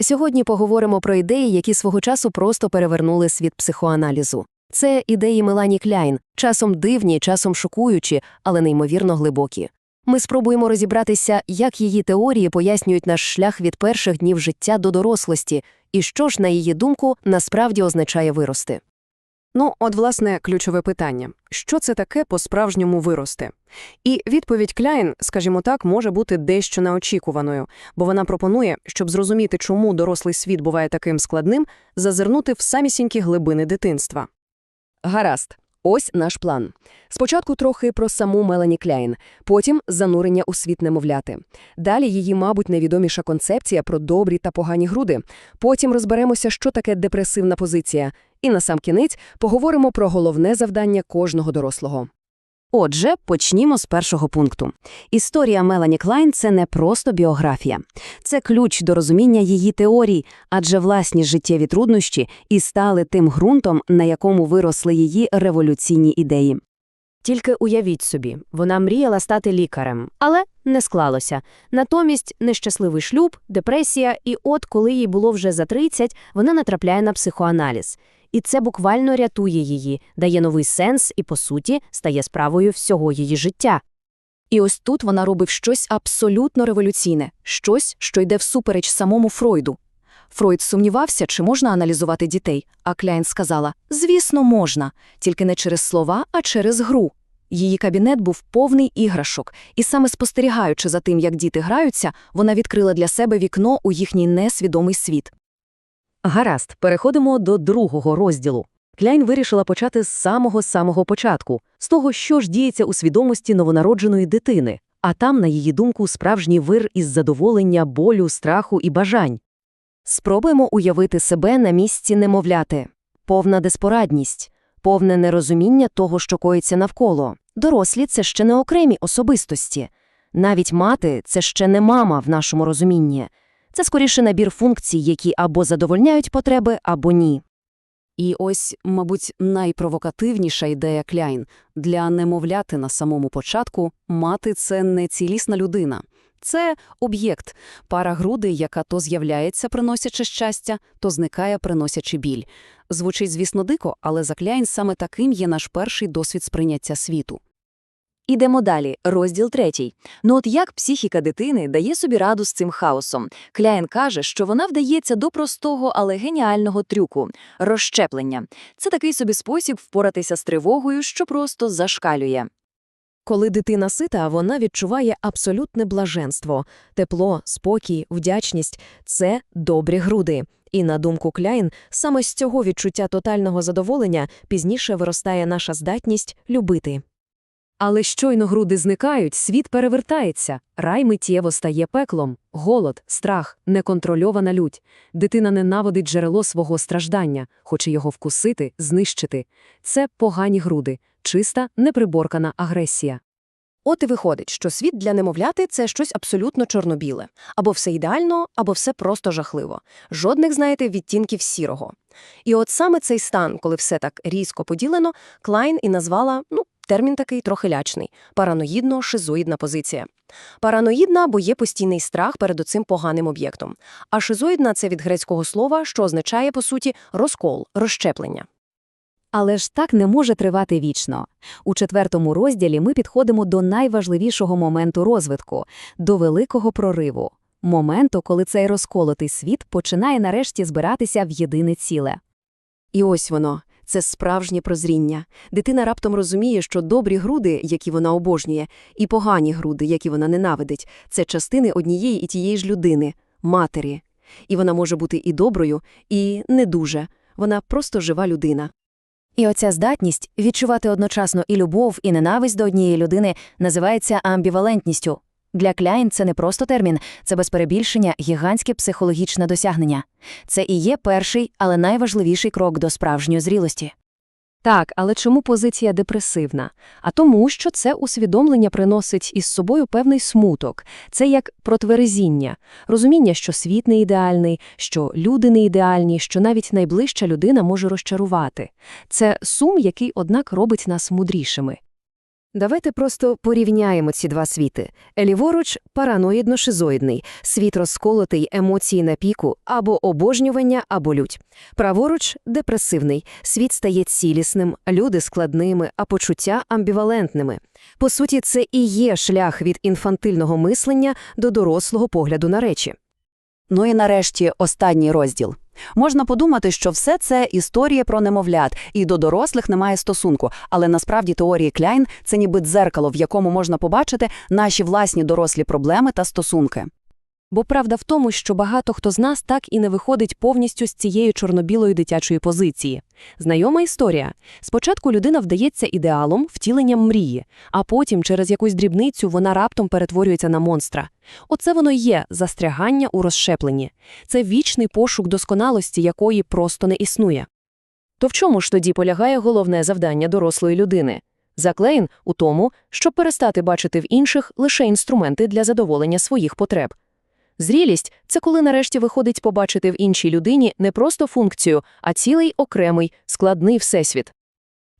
Сьогодні поговоримо про ідеї, які свого часу просто перевернули світ психоаналізу. Це ідеї Мелані Кляйн, часом дивні, часом шокуючі, але неймовірно глибокі. Ми спробуємо розібратися, як її теорії пояснюють наш шлях від перших днів життя до дорослості, і що ж, на її думку, насправді означає вирости. Ну, от, власне, ключове питання. Що це таке по-справжньому вирости? І відповідь Кляйн, скажімо так, може бути дещо неочікуваною, бо вона пропонує, щоб зрозуміти, чому дорослий світ буває таким складним, зазирнути в самісінькі глибини дитинства. Гаразд. Ось наш план. Спочатку трохи про саму Мелані Кляйн, потім занурення у світ немовляти. Далі її, мабуть, найвідоміша концепція про добрі та погані груди. Потім розберемося, що таке депресивна позиція. І насамкінець поговоримо про головне завдання кожного дорослого. Отже, почнімо з першого пункту. Історія Мелані Клайн – це не просто біографія. Це ключ до розуміння її теорій, адже власні життєві труднощі і стали тим ґрунтом, на якому виросли її революційні ідеї. Тільки уявіть собі, вона мріяла стати лікарем, але не склалося. Натомість нещасливий шлюб, депресія, і от коли їй було вже за 30, вона натрапляє на психоаналіз. І це буквально рятує її, дає новий сенс і, по суті, стає справою всього її життя. І ось тут вона робить щось абсолютно революційне, щось, що йде всупереч самому Фройду. Фройд сумнівався, чи можна аналізувати дітей, а Кляйн сказала «Звісно, можна, тільки не через слова, а через гру». Її кабінет був повний іграшок, і саме спостерігаючи за тим, як діти граються, вона відкрила для себе вікно у їхній несвідомий світ. Гаразд, переходимо до другого розділу. Кляйн вирішила почати з самого-самого початку, з того, що ж діється у свідомості новонародженої дитини, а там, на її думку, справжній вир із задоволення, болю, страху і бажань. Спробуємо уявити себе на місці немовляти. Повна деспорадність, повне нерозуміння того, що коїться навколо. Дорослі – це ще не окремі особистості. Навіть мати – це ще не мама в нашому розумінні. Це скоріше набір функцій, які або задовольняють потреби, або ні. І ось, мабуть, найпровокативніша ідея Кляйн – для немовляти на самому початку мати – це не цілісна людина. Це об'єкт, пара грудей, яка то з'являється, приносячи щастя, то зникає, приносячи біль. Звучить, звісно, дико, але за Кляйн саме таким є наш перший досвід сприйняття світу. Ідемо далі, розділ третій. Ну от як психіка дитини дає собі раду з цим хаосом? Кляєн каже, що вона вдається до простого, але геніального трюку – розщеплення. Це такий собі спосіб впоратися з тривогою, що просто зашкалює. Коли дитина сита, вона відчуває абсолютне блаженство, тепло, спокій, вдячність – це добрі груди. І, на думку Кляйн, саме з цього відчуття тотального задоволення пізніше виростає наша здатність любити. Але щойно груди зникають, світ перевертається, рай миттєво стає пеклом, голод, страх, неконтрольована лють. Дитина ненавидить джерело свого страждання, хоче його вкусити, знищити. Це погані груди, чиста, неприборкана агресія. От і виходить, що світ для немовляти – це щось абсолютно чорно-біле. Або все ідеально, або все просто жахливо. Жодних, знаєте, відтінків сірого. І от саме цей стан, коли все так різко поділено, Клайн і назвала, ну, термін такий трохи лячний – параноїдно-шизоїдна позиція. Параноїдна, бо є постійний страх перед оцим поганим об'єктом. А шизоїдна – це від грецького слова, що означає, по суті, розкол, розщеплення. Але ж так не може тривати вічно. У четвертому розділі ми підходимо до найважливішого моменту розвитку – до великого прориву. Моменту, коли цей розколотий світ починає нарешті збиратися в єдине ціле. І ось воно. Це справжнє прозріння. Дитина раптом розуміє, що добрі груди, які вона обожнює, і погані груди, які вона ненавидить, це частини однієї і тієї ж людини – матері. І вона може бути і доброю, і не дуже. Вона просто жива людина. І оця здатність відчувати одночасно і любов, і ненависть до однієї людини називається амбівалентністю. Для Кляйн це не просто термін, це без перебільшення гігантське психологічне досягнення. Це і є перший, але найважливіший крок до справжньої зрілості. Так, але чому позиція депресивна? А тому, що це усвідомлення приносить із собою певний смуток. Це як протверезіння, розуміння, що світ не ідеальний, що люди не ідеальні, що навіть найближча людина може розчарувати. Це сум, який, однак, робить нас мудрішими. Давайте просто порівняємо ці два світи. Ліворуч – параноїдно-шизоїдний, світ розколотий, емоції на піку, або обожнювання, або лють. Праворуч – депресивний, світ стає цілісним, люди складними, а почуття амбівалентними. По суті, це і є шлях від інфантильного мислення до дорослого погляду на речі. Ну і нарешті останній розділ. Можна подумати, що все це історія про немовлят, і до дорослих немає стосунку, але насправді теорії Кляйн – це ніби дзеркало, в якому можна побачити наші власні дорослі проблеми та стосунки. Бо правда в тому, що багато хто з нас так і не виходить повністю з цієї чорнобілої дитячої позиції. Знайома історія. Спочатку людина вдається ідеалом, втіленням мрії, а потім через якусь дрібницю вона раптом перетворюється на монстра. Оце воно є застрягання у розщепленні. Це вічний пошук досконалості, якої просто не існує. То в чому ж тоді полягає головне завдання дорослої людини? Заклейн у тому, щоб перестати бачити в інших лише інструменти для задоволення своїх потреб. Зрілість – це коли нарешті виходить побачити в іншій людині не просто функцію, а цілий окремий, складний всесвіт.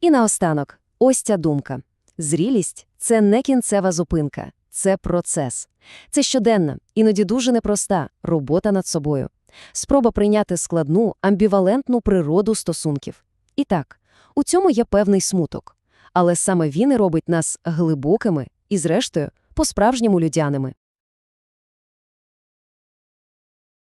І наостанок, ось ця думка. Зрілість – це не кінцева зупинка, це процес. Це щоденна, іноді дуже непроста робота над собою. Спроба прийняти складну, амбівалентну природу стосунків. І так, у цьому є певний смуток. Але саме він і робить нас глибокими і, зрештою, по-справжньому людяними.